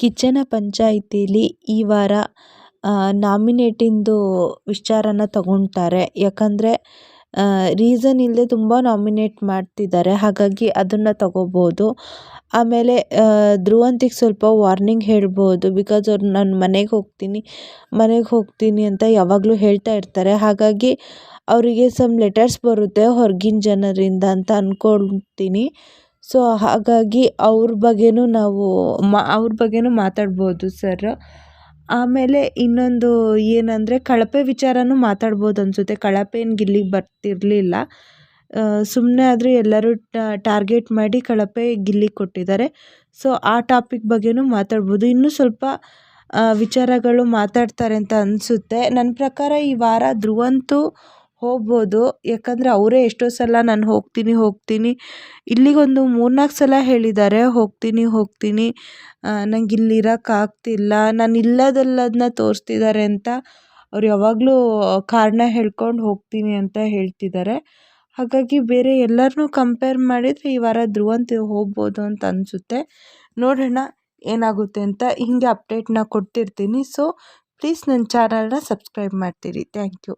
ಕಿಚ್ಚನ ಪಂಚಾಯಿತಿಲಿ ಈ ವಾರ ನಾಮಿನೇಟಿಂದು ವಿಚಾರನ ತಗೊತಾರೆ. ಯಾಕಂದರೆ ರೀಸನ್ ಇಲ್ಲದೆ ತುಂಬ ನಾಮಿನೇಟ್ ಮಾಡ್ತಿದ್ದಾರೆ. ಹಾಗಾಗಿ ಅದನ್ನು ತಗೋಬೋದು. ಆಮೇಲೆ ಧ್ರುವಂತಿಗೆ ಸ್ವಲ್ಪ ವಾರ್ನಿಂಗ್ ಹೇಳ್ಬೋದು. ಬಿಕಾಸ್ ಅವ್ರು ನಾನು ಮನೆಗೆ ಹೋಗ್ತೀನಿ ಮನೆಗೆ ಹೋಗ್ತೀನಿ ಅಂತ ಯಾವಾಗಲೂ ಹೇಳ್ತಾ ಇರ್ತಾರೆ. ಹಾಗಾಗಿ ಅವರಿಗೆ ಸಮ್ ಲೆಟರ್ಸ್ ಬರುತ್ತೆ ಹೊರಗಿನ ಜನರಿಂದ ಅಂತ ಅಂದ್ಕೊಳ್ತೀನಿ ಸೊ ಹಾಗಾಗಿ ಅವ್ರ ಬಗ್ಗೆಯೂ ನಾವು ಮಾ, ಅವ್ರ ಬಗ್ಗೆಯೂ ಮಾತಾಡ್ಬೋದು ಸರ್ ಆಮೇಲೆ ಇನ್ನೊಂದು ಏನಂದರೆ, ಕಳಪೆ ವಿಚಾರನೂ ಮಾತಾಡ್ಬೋದು ಅನಿಸುತ್ತೆ. ಕಳಪೆ ಏನು ಗಿಲ್ಲಿಗೆ ಬರ್ತಿರಲಿಲ್ಲ. ಸುಮ್ಮನೆ ಆದರೂ ಎಲ್ಲರೂ ಟಾರ್ಗೆಟ್ ಮಾಡಿ ಕಳಪೆ ಗಿಲ್ಲಿಗೆ ಕೊಟ್ಟಿದ್ದಾರೆ. ಸೊ ಆ ಟಾಪಿಕ್ ಬಗ್ಗೆಯೂ ಮಾತಾಡ್ಬೋದು. ಇನ್ನೂ ಸ್ವಲ್ಪ ವಿಚಾರಗಳು ಮಾತಾಡ್ತಾರೆ ಅಂತ ಅನಿಸುತ್ತೆ. ನನ್ನ ಪ್ರಕಾರ ಈ ವಾರ ಧ್ರುವಂತು ಹೋಗ್ಬೋದು. ಯಾಕಂದರೆ ಅವರೇ ಎಷ್ಟೋ ಸಲ ನಾನು ಹೋಗ್ತೀನಿ ಹೋಗ್ತೀನಿ. ಇಲ್ಲಿಗೊಂದು ಮೂರು ನಾಲ್ಕು ಸಲ ಹೇಳಿದ್ದಾರೆ, ಹೋಗ್ತೀನಿ ಹೋಗ್ತೀನಿ. ನಂಗೆ ಇಲ್ಲಿ ಇರೋಕ್ಕಾಗ್ತಿಲ್ಲ ನಾನು ಇಲ್ಲದಲ್ಲದನ್ನ ತೋರಿಸ್ತಿದ್ದಾರೆ ಅಂತ ಅವ್ರು ಯಾವಾಗಲೂ ಕಾರಣ ಹೇಳ್ಕೊಂಡು ಹೋಗ್ತೀನಿ ಅಂತ ಹೇಳ್ತಿದ್ದಾರೆ. ಹಾಗಾಗಿ ಬೇರೆ ಎಲ್ಲರನ್ನೂ ಕಂಪೇರ್ ಮಾಡಿದರೆ ಈ ವಾರ ಧ್ರುವಂತ ಹೋಗ್ಬೋದು ಅಂತ ಅನಿಸುತ್ತೆ. ನೋಡೋಣ ಏನಾಗುತ್ತೆ ಅಂತ ಹೀಗೆ ಅಪ್ಡೇಟ್ನ ಕೊಡ್ತಿರ್ತೀನಿ. ಸೊ ಪ್ಲೀಸ್ ನನ್ನ ಚಾನಲ್ನ ಸಬ್ಸ್ಕ್ರೈಬ್ ಮಾಡ್ತೀರಿ. Thank you